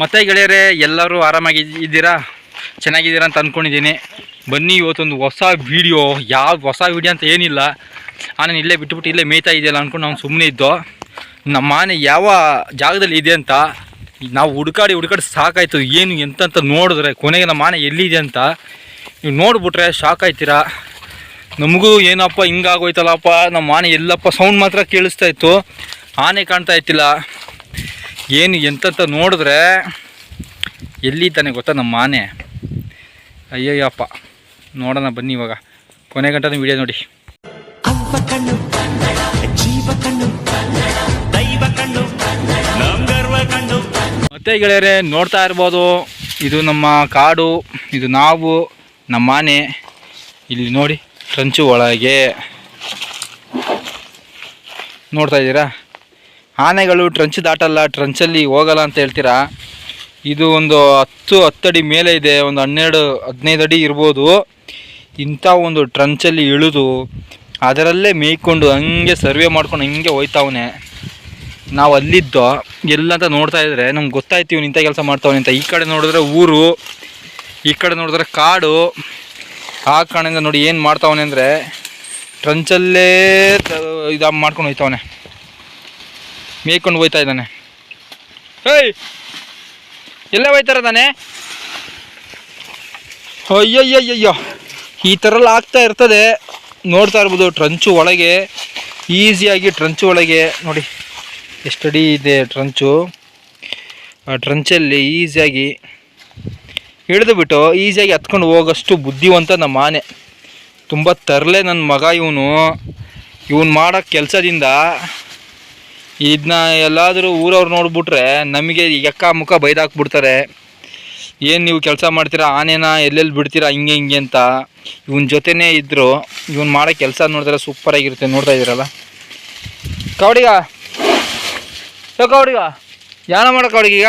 ಮತ್ತೆ ಗೆಳೆಯರೆ, ಎಲ್ಲರೂ ಆರಾಮಾಗಿ ಇದ್ದೀರಾ? ಚೆನ್ನಾಗಿದ್ದೀರಾ ಅಂತ ಅಂದ್ಕೊಂಡಿದ್ದೀನಿ ಬನ್ನಿ ಇವತ್ತೊಂದು ಹೊಸ ವೀಡಿಯೋ ಯಾವ ಹೊಸ ವೀಡಿಯೋ ಅಂತ ಏನಿಲ್ಲ. ನಾನು ಇಲ್ಲೇ ಬಿಟ್ಟುಬಿಟ್ಟು ಇಲ್ಲೇ ಮೇಯ್ತಾ ಇದೆಯಲ್ಲ ಅಂದ್ಕೊಂಡು ನಾವು ಸುಮ್ಮನೆ ಇದ್ದೋ. ನಮ್ಮ ಆನೆ ಯಾವ ಜಾಗದಲ್ಲಿ ಇದೆ ಅಂತ ನಾವು ಹುಡುಕಾಡಿ ಹುಡುಕಾಡಿ ಸಾಕಾಯ್ತು. ಏನು ಎಂತಂತ ನೋಡಿದ್ರೆ, ಕೊನೆಗೆ ನಮ್ಮ ಆನೆ ಎಲ್ಲಿದೆ ಅಂತ ನೀವು ನೋಡಿಬಿಟ್ರೆ ಶಾಕ್ ಆಯ್ತೀರಾ? ನಮಗೂ ಏನಪ್ಪ ಹಿಂಗಾಗೋಯ್ತಲ್ಲಪ್ಪ. ನಮ್ಮ ಆನೆ ಎಲ್ಲಪ್ಪ ಸೌಂಡ್ ಮಾತ್ರ ಕೇಳಿಸ್ತಾ ಇತ್ತು. ಆನೆ ಕಾಣ್ತಾ ಇತ್ತಿಲ್ಲ ಏನು ಎಂತ ನೋಡಿದ್ರೆ ಎಲ್ಲಿ ತಾನೆ ಗೊತ್ತಾ ನಮ್ಮ ಮಾನೆ? ಅಯ್ಯಯ್ಯಪ್ಪ. ನೋಡೋಣ ಬನ್ನಿ ಇವಾಗ. ಕೊನೆ ಗಂಟೆ ವಿಡಿಯೋ ನೋಡಿ. ಮತ್ತೆ ಗೆಳೆಯರೆ ನೋಡ್ತಾ ಇರ್ಬೋದು ಇದು ನಮ್ಮ ಕಾಡು ಇದು ನಾವು ನಮ್ಮ ಮನೆ. ಇಲ್ಲಿ ನೋಡಿ ಟ್ರಂಚು ಒಳಗೆ. ನೋಡ್ತಾ ಇದ್ದೀರಾ? ಆನೆಗಳು ಟ್ರಂಚ್ ದಾಟಲ್ಲ ಟ್ರಂಚಲ್ಲಿ ಹೋಗಲ್ಲ ಅಂತ ಹೇಳ್ತೀರಾ? ಇದು ಒಂದು ಹತ್ತು ಹತ್ತಡಿ ಮೇಲೆ ಇದೆ, ಒಂದು ಹನ್ನೆರಡು ಹದಿನೈದು ಅಡಿ ಇರ್ಬೋದು. ಇಂಥ ಒಂದು ಟ್ರಂಚಲ್ಲಿ ಇಳಿದು ಅದರಲ್ಲೇ ಮೇಯ್ಕೊಂಡು ಹಂಗೆ ಸರ್ವೆ ಮಾಡ್ಕೊಂಡು ಹಂಗೆ ಹೋಯ್ತಾವನೆ. ನಾವು ಅಲ್ಲಿದ್ದೋ ಎಲ್ಲಂತ ನೋಡ್ತಾ ಇದ್ರೆ ನಮ್ಗೆ ಗೊತ್ತಾಯ್ತು ಇವ್ನು ಇಂಥ ಕೆಲಸ ಮಾಡ್ತಾವನೆ ಅಂತ. ಈ ಕಡೆ ನೋಡಿದ್ರೆ ಊರು, ಈ ಕಡೆ ನೋಡಿದ್ರೆ ಕಾಡು. ಆ ಕಾಣಿಂದ ನೋಡಿ ಏನು ಮಾಡ್ತಾವನೆ ಅಂದರೆ ಟ್ರಂಚಲ್ಲೇ ಇದು ಮಾಡ್ಕೊಂಡು ಹೋಯ್ತಾವನೆ. ಮೇಯ್ಕೊಂಡು ಹೋಯ್ತಾ ಇದ್ದಾನೆ. ಹೇಯ್ ಎಲ್ಲೇ ಹೋಯ್ತಾರ ತಾನೆ? ಅಯ್ಯಯ್ಯಯ್ಯಯ್ಯೋ! ಈ ಥರ ಎಲ್ಲ ಆಗ್ತಾ ಇರ್ತದೆ. ನೋಡ್ತಾ ಇರ್ಬೋದು, ಟ್ರಂಚು ಒಳಗೆ, ಈಸಿಯಾಗಿ ಟ್ರಂಚು ಒಳಗೆ. ನೋಡಿ ಎಷ್ಟಡಿ ಇದೆ ಟ್ರಂಚು. ಆ ಟ್ರಂಚಲ್ಲಿ ಈಸಿಯಾಗಿ ಹಿಡಿದು ಬಿಟ್ಟು, ಈಸಿಯಾಗಿ ಹತ್ಕೊಂಡು ಹೋಗೋಷ್ಟು ಬುದ್ಧಿವಂತ ನಮ್ಮ ಆನೆ. ತುಂಬ ತರಲೆ ನನ್ನ ಮಗ ಇವನು. ಇವನು ಮಾಡೋ ಕೆಲಸದಿಂದ ಇದನ್ನ ಎಲ್ಲಾದರೂ ಊರವ್ರು ನೋಡಿಬಿಟ್ರೆ ನಮಗೆ ಎಕ್ಕ ಮುಖ ಬೈದಾಕ್ಬಿಡ್ತಾರೆ. ಏನು ನೀವು ಕೆಲಸ ಮಾಡ್ತೀರಾ? ಆನೆನ ಎಲ್ಲೆಲ್ಲಿ ಬಿಡ್ತೀರಾ? ಹಿಂಗೆ ಹಿಂಗೆ ಅಂತ. ಇವನ್ ಜೊತೆನೇ ಇದ್ದರು ಇವನು ಮಾಡೋ ಕೆಲಸ ನೋಡಿದ್ರೆ ಸೂಪರಾಗಿರುತ್ತೆ ನೋಡ್ತಾ ಇದ್ದೀರಲ್ಲ? ಕವಡಿಗ! ಯೋ ಕವಡಿಗ! ಯಾನ ಮಾಡೋ ಕವಡಿಗೀಗ?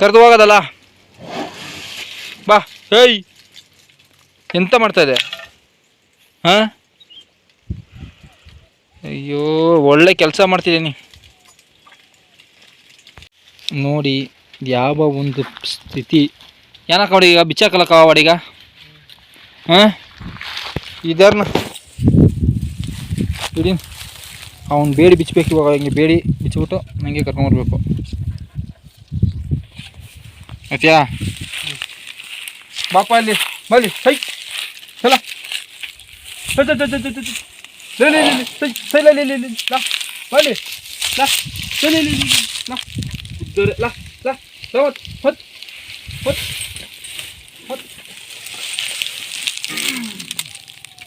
ಕರೆದು ಹೋಗೋದಲ್ಲ? ಬಾ. ಏಯ್! ಎಂತ ಮಾಡ್ತಾ ಇದೆ? ಹಾಂ? ಅಯ್ಯೋ, ಒಳ್ಳೆ ಕೆಲಸ ಮಾಡ್ತಿದ್ದೀನಿ ನೋಡಿ ಯಾವ ಒಂದು ಸ್ಥಿತಿ. ಏನಕ್ಕ ಅವಡೀಗ ಬಿಚ್ಚಾಕಲಕ್ಕ ಅವಡೀಗ ಹಾಂ? ಇದರ್ನ. ಬಿಡಿ ಅವ್ನು ಬೇಡಿ ಬಿಚ್ಚಬೇಕು ಇವಾಗ, ಹಿಂಗೆ ಬೇಡಿ ಬಿಚ್ಚಿಬಿಟ್ಟು ನನಗೆ ಕರ್ಕೊಂಬರ್ಬೇಕು ಆಯ್ತಾ? ಬಾಪ ಅಲ್ಲಿ, ಬಲ್ಲಿ, ಸೈ. ಚಲ.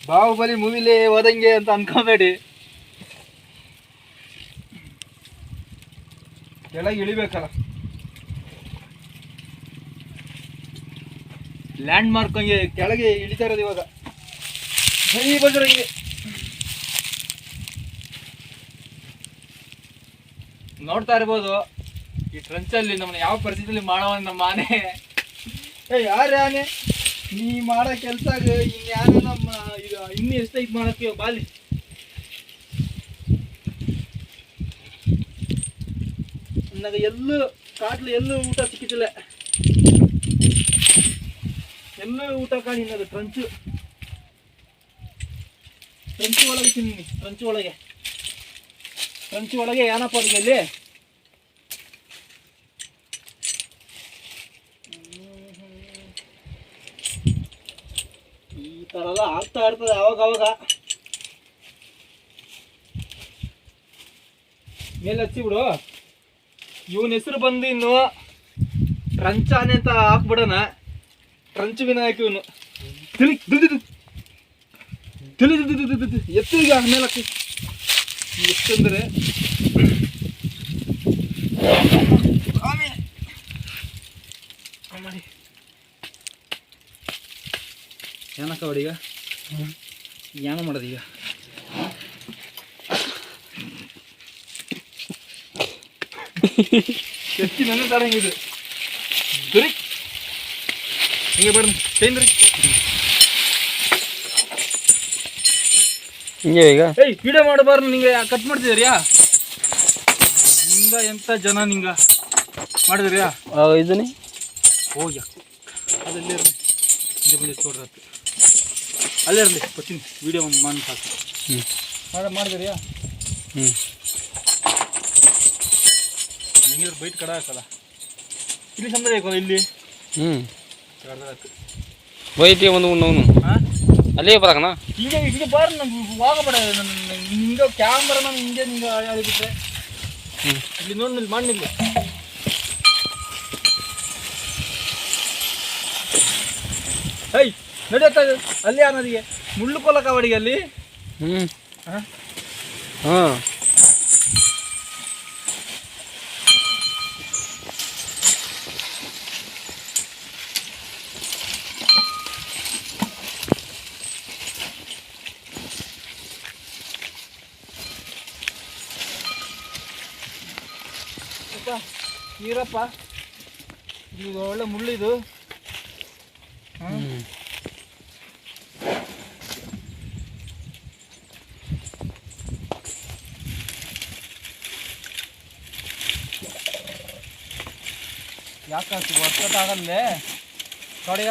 ಬಾಹುಬಲಿ ಮೂವಿಲಿ ಹೋದಂಗೆ ಅಂತ ಅನ್ಕೋಬೇಡಿ. ಕೆಳಗೆ ಇಳಿಬೇಕಲ್ಲ. ಲ್ಯಾಂಡ್ ಮಾರ್ಕ್ ಹಂಗೆ ಕೆಳಗೆ ಇಳಿತಾ ಇರೋದು ಇವಾಗ. ಈ ಬಜರ ಹಿಂಗೆ ನೋಡ್ತಾ ಇರ್ಬೋದು. ಈ ಟ್ರಂಚಲ್ಲಿ ನಮ್ಮನ್ನ ಯಾವ ಪರಿಸ್ಥಿತಿಯಲ್ಲಿ ಮಾಡೋ ನಮ್ಮ ಆನೆ? ಏ ಯಾರು ಆನೆ? ನೀ ಮಾಡೋ ಕೆಲಸ ಇನ್ಯಾರು ನಮ್ಮ ಇನ್ನೂ ಇನ್ನು ಇದು ಬಾಲಿ. ನನಗೆ ಎಲ್ಲೂ, ಕಾಟ್ಲು ಎಲ್ಲೂ ಊಟ ಸಿಕ್ಕಿದಿಲ್ಲ ಎಲ್ಲೂ ಊಟ ಕಾಣಿ ಇನ್ನದು ಟ್ರಂಚು ಟ್ರಂಚು ಒಳಗೆ ತಿನ್ನಿ ಟ್ರಂಚು ಒಳಗೆ. ಟ್ರಂಚು ಒಳಗೆ ಏನಪ್ಪ ಅಡುಗೆ ಇಲ್ಲಿ? ಈ ಥರ ಎಲ್ಲ ಆಗ್ತಾ ಇರ್ತದೆ ಅವಾಗ ಅವಾಗ. ಮೇಲೆ ಹಚ್ಚಿ ಬಿಡು. ಇವನ ಹೆಸರು ಬಂದು ಇನ್ನು ಟ್ರಂಚಾನೆ ಅಂತ ಹಾಕ್ಬಿಡೋಣ. ಟ್ರಂಚ್ ವಿನಾಯಕ ಇವನು. ತಿಳಿ ತಿಳಿದು ತಿಳಿದು ಎತ್ತು ಈಗ ಮೇಲೆ ಹಾಕಿ ಮಾಡಿ. ಏನಕ್ಕ ಹೊಡೀಗ ಏನ ಮಾಡೋದೀಗ ಎತ್ತಿ ನನ್ನ ತರಂಗಿದೆ ಸರಿ ಹಿಂಗೆ ಬರ್ರಿ ಚೈನ್ರಿ ಹಿಂಗೆ ಈಗ? ಏಯ್ ವಿಡಿಯೋ ಮಾಡಬಾರ್ದು ನಿಂಗೆ ಕಟ್ ಮಾಡ್ತಿದ್ದೀರಿಯಾ ನಿಂಗ ಎಂತ ಜನ ನಿಂಗ? ಮಾಡಿದ್ರಿಯಾ? ಇದನ್ನೇ ಹೋಗ್ಯ. ಅದಲ್ಲೇ ಇರಲಿ. ಹಿಂದೆ ಬಂದು ತೋಡ್ರತ್ತು ಅಲ್ಲೇ ಇರಲಿ ಬರ್ತೀನಿ ವಿಡಿಯೋ ಒಂದು ಮಾಡಿ ಸಾಕು. ಹ್ಞೂ ಮಾಡ ಮಾಡಿದ್ರಿಯಾ? ಹ್ಞೂ ಹೆಂಗಿದ್ರೆ ಬೈಟ್ ಕಡ ಹಾಕಲ್ಲ. ಇಲ್ಲಿ ಸಂದ್ರೆ ಇಲ್ಲಿ. ಹ್ಞೂ ಬೈತಿ ಒಂದು ಉಣ್ಣವನು ಹಾಂ ಅಲ್ಲೇ ಬರಕಣ ಹಿಂಗೆ ಹಿಂಗೆ ಬಾರ ನಂಗೆ ಹೋಗಬೇಡ ಹಿಂಗೆ ಕ್ಯಾಮ್ರಾ ನಾನು ಹಿಂಗೆ ನಿಂಗೆ ಹ್ಞೂ ಇಲ್ಲಿ ನೋಡಿ ನಿಲ್ಲಿ ಐ ನಡೆಯುತ್ತ ಅಲ್ಲಿ ಅನ್ನೋದಿಗೆ ಮುಳ್ಳು ಕೊಲ್ಲಕ್ಕ ಅವಡಿಗೆ ಅಲ್ಲಿ. ಹ್ಞೂ ಹಾಂ ಹಾಂ ಆಯ್ತಾ ನೀರಪ್ಪ ಇದು ಒಳ್ಳೆ ಮುಳ್ಳಿದು ಹಾಂ? ಹ್ಞೂ ಯಾಕೆ ವರ್ಕೌಟ್ ಆಗಲ್ಲೇ ತೊಡೆಯ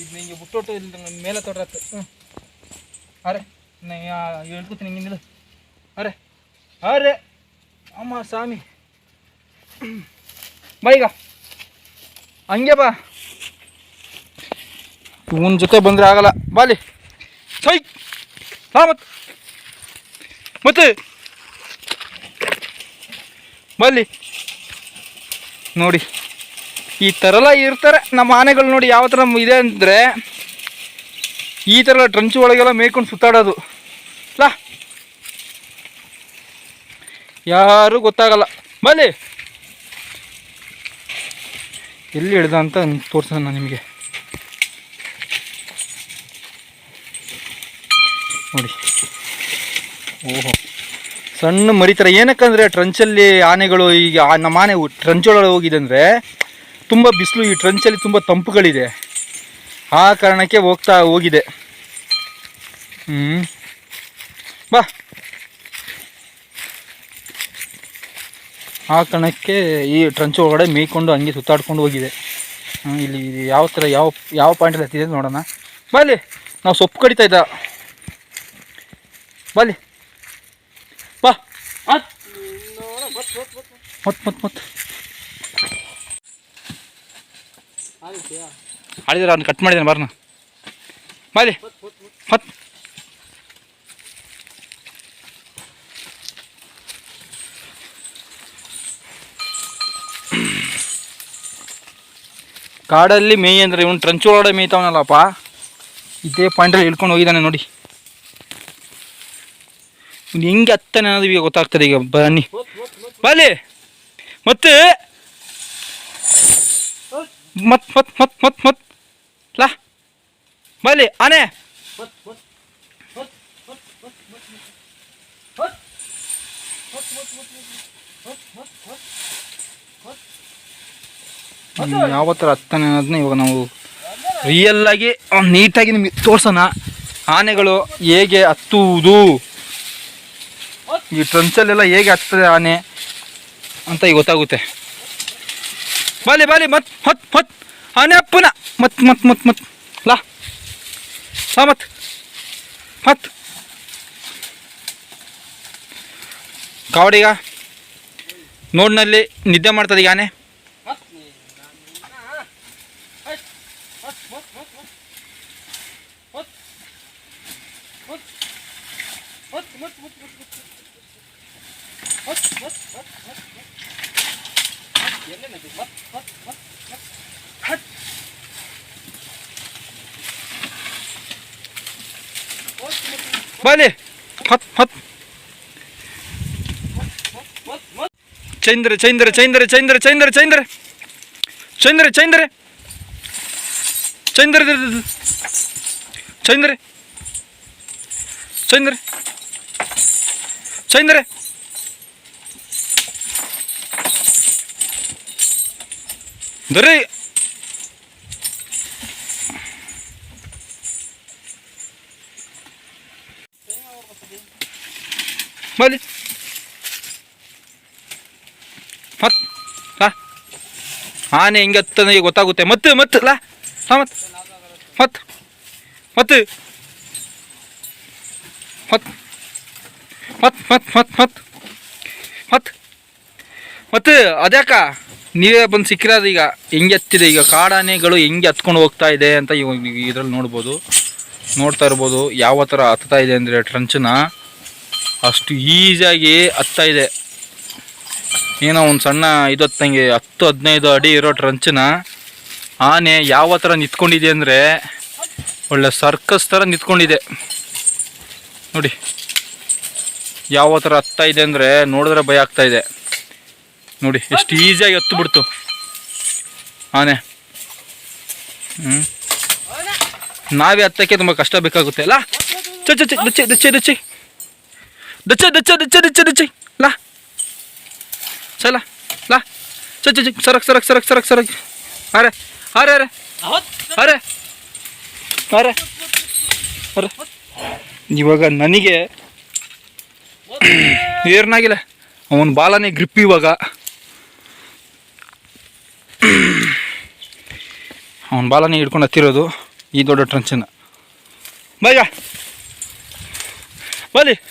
ಇದು ನಿಂಗೆ ಬಿಟ್ಟೊಟ್ಟು ಇಲ್ಲಿ ಮೇಲೆ ತೊಡ್ರತ್ತು. ಹ್ಞೂ ಅರೆ, ನಾ ಹೇಳ್ಕೊತೀನಿ ಹಿಂಗೆ ಅರೆ ಅರೆ, ಅಮ್ಮ ಸ್ವಾಮಿ. ಬಾ ಈಗ. ಹಂಗೆ ಬಾ. ಇವನ್ ಜೊತೆ ಬಂದರೆ ಆಗಲ್ಲ. ಬಾಲಿ ಸೈ. ಹಾ ಮತ್ತೆ ಮತ್ತೆ ಬಲ್ಲಿ ನೋಡಿ. ಈ ಥರ ಎಲ್ಲ ಇರ್ತಾರೆ. ನಮ್ಮ ಆನೆಗಳು ನೋಡಿ ಯಾವ ಥರ ಇದೆ ಅಂದರೆ ಈ ಥರ ಎಲ್ಲ ಟ್ರಂಚು ಒಳಗೆಲ್ಲ ಮೇಯ್ಕೊಂಡು ಸುತ್ತಾಡೋದು. ಲಾ. ಯಾರೂ ಗೊತ್ತಾಗಲ್ಲ. ಬಲ್ಲಿ ಎಲ್ಲಿ ಹಿಡ್ದ ಅಂತ ತೋರಿಸೋಣ ನಾನು ನಿಮಗೆ. ನೋಡಿ. ಓಹೋ. ಸಣ್ಣ ಮರಿತಾರೆ ಏನಕ್ಕಂದ್ರೆ ಟ್ರಂಚಲ್ಲಿ ಆನೆಗಳು ಈಗ ನಮ್ಮ ಆನೆ ಟ್ರಂಚೊಳಗೆ ಹೋಗಿದೆ ಅಂದರೆ ತುಂಬ ಬಿಸಿಲು, ಈ ಟ್ರಂಚಲ್ಲಿ ತುಂಬ ತಂಪುಗಳಿದೆ. ಆ ಕಾರಣಕ್ಕೆ ಹೋಗ್ತಾ ಹೋಗಿದೆ. ಹ್ಞೂ ಬಾ. ಆ ಕಣಕ್ಕೆ ಈ ಟ್ರಂಚ್ ಒಳಗಡೆ ಮೇಯ್ಕೊಂಡು ಹಂಗೆ ಸುತ್ತಾಡ್ಕೊಂಡು ಹೋಗಿದೆ. ಇಲ್ಲಿ ಯಾವ ಥರ ಯಾವ ಯಾವ ಪಾಯಿಂಟಲ್ಲಿ ಹತ್ತಿದೆ ನೋಡೋಣ. ಬಾಲಿ, ನಾವು ಸೊಪ್ಪು ಕಡಿತಾ ಇದ್ದ. ಬಾಲಿ. ಬಾ. ಮತ್ ಮತ್ ಮತ್ತೆ ಆಡಿದ್ರೆ ಅವ್ನು ಕಟ್ ಮಾಡಿದ್ದಾನೆ, ಬಾರ್ನ. ಬಾಲಿ. ಕಾಡಲ್ಲಿ ಮೇಯ್ ಅಂದ್ರೆ ಇವನು ಟ್ರಂಚ್ ಒಳಗಡೆ ಮೇಯ್ತಾವನಲ್ಲಪ್ಪ. ಇದೇ ಪಾಯಿಂಟಲ್ಲಿ ಇಳ್ಕೊಂಡು ಹೋಗಿದ್ದಾನೆ ನೋಡಿ. ಇವ್ನು ಹೆಂಗೆ ಹತ್ತಾನೆ ಅನ್ನೋದು ಈಗ ಗೊತ್ತಾಗ್ತದೆ ಈಗ. ಬನ್ನಿ. ಬಲಿ ಮತ್ತೆ ಮತ್ ಮತ್ ಮತ್ ಮತ್ ಮತ್. ಲಾ. ಬಲಿ ಆನೆ. ಯಾವ ಥರ ಹತ್ತಾನೆ ಅನ್ನೋದನ್ನ ಇವಾಗ ನಾವು ರಿಯಲ್ಲಾಗಿ ನೀಟಾಗಿ ನಿಮಗೆ ತೋರ್ಸೋಣ. ಆನೆಗಳು ಹೇಗೆ ಹತ್ತುವುದು? ಈ ಟ್ರಂಚಲ್ಲೆಲ್ಲ ಹೇಗೆ ಹತ್ತದೆ ಆನೆ ಅಂತ ಈಗ ಗೊತ್ತಾಗುತ್ತೆ. ಬಾಲಿ ಬಾಲಿ, ಮತ್ ಮತ್ ಮತ್. ಆನೆ ಅಪ್ಪನ. ಮತ್ ಮತ್ ಮತ್ ಮತ್. ಲಾ. ಲಾ, ಮತ್. ಮತ್. ಕಾವಡಿಗ ನೋಡ್ನಲ್ಲಿ ನಿದ್ದೆ ಮಾಡ್ತದೆ ಈಗ ಆನೆ. ಬಾಲಿ ಹತ್ ಹತ್ ಚೈಂದ್ರ ಚೈಂದ್ರ ಚೈಂದ್ರ ಚೈಂದ್ರ ಚೈಂದ್ರ ಚೈಂದ್ರ ಚೈಂದ್ರ ಚೈಂದ್ರ ಚೈಂದ್ರ ಚೈಂದ್ರ ಚೈಂದ್ರ ಚೈಂದ್ರ ದೊರೆ! ಬಲಿ ಮತ್ ಆನೆ ಹಿಂಗೆ ನನಗೆ ಗೊತ್ತಾಗುತ್ತೆ. ಮತ್ತೆ ಮತ್ತೆ ಲಾ. ಹಾಂ ಮತ್ತೆ ಮತ್ತೆ ಮತ್ತೆ ಮತ್ತೆ ಮತ್ತೆ ಮತ್ತೆ ಮತ್ತೆ ಮತ್ತೆ ಮತ್ತೆ ಮತ್ತೆ ಅದ್ಯಾಕ ನೀವೇ ಬಂದು ಸಿಕ್ಕಿರೋದು ಈಗ ಹೆಂಗೆ ಹತ್ತಿದೆ ಈಗ ಕಾಡಾನೆಗಳು ಹೆಂಗೆ ಹತ್ಕೊಂಡು ಹೋಗ್ತಾ ಇದೆ ಅಂತ ಇವಾಗ ಇದ್ರಲ್ಲಿ ನೋಡ್ಬೋದು. ನೋಡ್ತಾ ಇರ್ಬೋದು ಯಾವ ಥರ ಹತ್ತಾ ಇದೆ ಅಂದರೆ ಟ್ರಂಚನ ಅಷ್ಟು ಈಸಿಯಾಗಿ ಹತ್ತಾ ಇದೆ. ಏನೋ ಒಂದು ಸಣ್ಣ ಇದು ಹತ್ತಂಗೆ ಹತ್ತು, ಹದಿನೈದು ಅಡಿ ಇರೋ ಟ್ರಂಚನ ಆನೆ ಯಾವ ಥರ ನಿಂತ್ಕೊಂಡಿದೆ ಅಂದರೆ ಒಳ್ಳೆ ಸರ್ಕಸ್ ಥರ ನಿಂತ್ಕೊಂಡಿದೆ. ನೋಡಿ. ಯಾವ ಥರ ಹತ್ತಾ ಇದೆ ಅಂದರೆ ನೋಡಿದ್ರೆ ಭಯ ಆಗ್ತಾ ಇದೆ. ನೋಡಿ ಎಷ್ಟು ಈಸಿಯಾಗಿ ಹತ್ತು ಬಿಡ್ತು. ಆನೆ. ಹ್ಞೂ ನಾವೇ ಹತ್ತಕ್ಕೆ ತುಂಬ ಕಷ್ಟ ಬೇಕಾಗುತ್ತೆ ಅಲ್ಲ? ಚಚ್ಚಿ ದಚ್ಚಿ ದಚ್ಚಿ ದಚ್ಚಿ ದಚ್ಚ ದಚ್ಚ ದಚ್ಚ ದಚ್ಚ ದಚ್ಚಿ ಲಾ. ಚಲ ಲಾ. ಚಚ್ಚಿ ಸರಕ್ ಸರಕ್ ಸರಕ್ ಸರಕ್ ಸರಕ್. ಅರೆ ಅರೆ ಅರೆ ಅರೆ ಅರೆ ಅರೆ ಇವಾಗ ನನಗೆ ಏರ್ನಾಗಿಲ್ಲ. ಅವನ ಬಾಲನೇ ಗ್ರಿಪ್ ಇವಾಗ. ಅವನ ಬಾಲನೇ ಹಿಡ್ಕೊಂಡು ಹತ್ತಿರೋದು ಈ ದೊಡ್ಡ ಟ್ರಂಚನ್ನ. ಬೈಗ. ಬಲಿ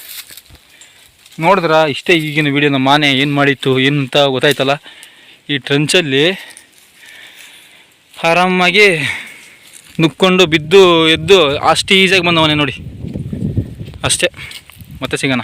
ನೋಡಿದ್ರ, ಇಷ್ಟೇ ಈಗಿನ ವಿಡಿಯೋನ ಮಾನೆ ಏನು ಮಾಡಿತ್ತು ಏನು ಅಂತ ಗೊತ್ತಾಯ್ತಲ್ಲ? ಈ ಟ್ರಂಚಲ್ಲಿ ಆರಾಮಾಗಿ ನುಕ್ಕೊಂಡು ಬಿದ್ದು ಎದ್ದು ಅಷ್ಟು ಈಸಿಯಾಗಿ ಬಂದವನೇ ನೋಡಿ. ಅಷ್ಟೇ. ಮತ್ತೆ ಸಿಗೋಣ.